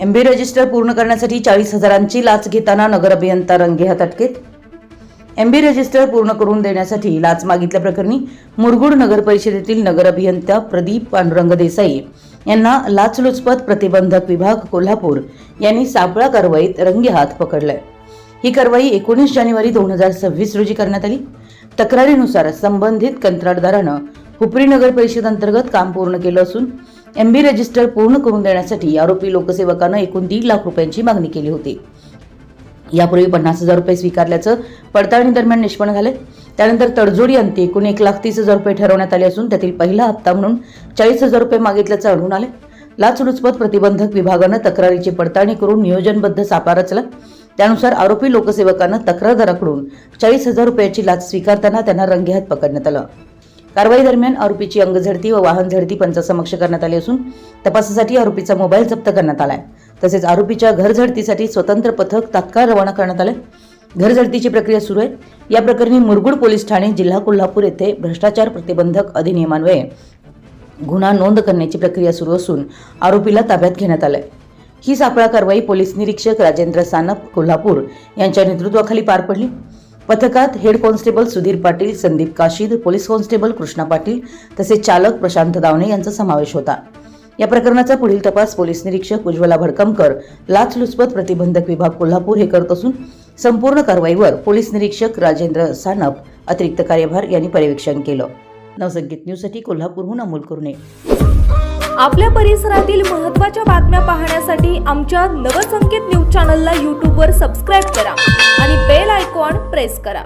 MB register पूर्ण करण्यासाठी चाळीस हजारांची लाच घेताना नगर अभियंता रंगेहात अटकेत. एमबी रजिस्टर पूर्ण करून देण्यासाठी लाच मागितल्याप्रकरणी मुरगुड नगर परिषदेतील नगर अभियंता प्रदीप पांडुरंग देसाई यांना लाचलुचपत प्रतिबंधक विभाग कोल्हापूर यांनी सापळा कारवाईत रंगेहात पकडलंय. ही कारवाई एकोणीस जानेवारी दोन हजार सव्वीस रोजी करण्यात आली. तक्रारीनुसार संबंधित कंत्राटदारानं हुपरी नगर परिषद अंतर्गत काम पूर्ण केलं असून एम बी रजिस्टर पूर्ण करून देण्यासाठी आरोपी लोकसेवकानं एकूण दीड लाख रुपयांची मागणी केली होती. यापूर्वी पन्नास हजार रुपये स्वीकारल्याचं पडताळणी दरम्यान निष्पन्न झाले. त्यानंतर तडजोडी अंती एकूण एक लाख तीस हजार रुपये ठरवण्यात आले असून त्यातील पहिला हप्ता म्हणून चाळीस हजार रुपये मागितल्याचं आढळून आले. लाचलुचपत प्रतिबंधक विभागानं तक्रारीची पडताळणी करून नियोजनबद्ध सापा रचला. त्यानुसार आरोपी लोकसेवकानं तक्रारदाराकडून चाळीस हजार रुपयाची लाच स्वीकारताना त्यांना रंगेहात पकडण्यात आलं. कारवाई दरम्यान आरोपीची अंगझडती व वाहन झडती पंचासमक्ष करण्यात आली असून तपासासाठी आरोपीचा मोबाईल जप्त करण्यात आलाय. तसेच आरोपीच्या घर झडतीसाठी स्वतंत्र पथक तात्काळ रवाना करण्यात आलं घर झडतीची प्रक्रिया सुरू आहे. या प्रकरणी मुरगुड पोलीस ठाणे जिल्हा कोल्हापूर येथे भ्रष्टाचार प्रतिबंधक अधिनियमान्वये गुन्हा नोंद करण्याची प्रक्रिया सुरू असून आरोपीला ताब्यात घेण्यात आलंय. ही सापळा कारवाई पोलीस निरीक्षक राजेंद्र सानप कोल्हापूर यांच्या नेतृत्वाखाली पार पडली. पथकात head constable Sudhir Patil Sandeep Kashid police constable Krishna Patil तसेच चालक प्रशांत दावणे यांचा समावेश होता. या प्रकरणाचा पुढील तपास पोलीस निरीक्षक उज्ज्वला भडकमकर लाचलुचपत प्रतिबंधक विभाग कोल्हापूर हे करत असून संपूर्ण कारवाईवर पोलीस निरीक्षक राजेंद्र सानप अतिरिक्त कार्यभार यांनी पर्यवेक्षण केलं. नवसंगीत न्यूजसाठी कोल्हापूरहून अमोल कुरणे. आपल्या परिसरातील महत्त्वाच्या बातम्या पाहण्यासाठी आमच्या नवसंकेत न्यूज चॅनलला यूट्यूबवर सबस्क्राईब करा प्रेस करा.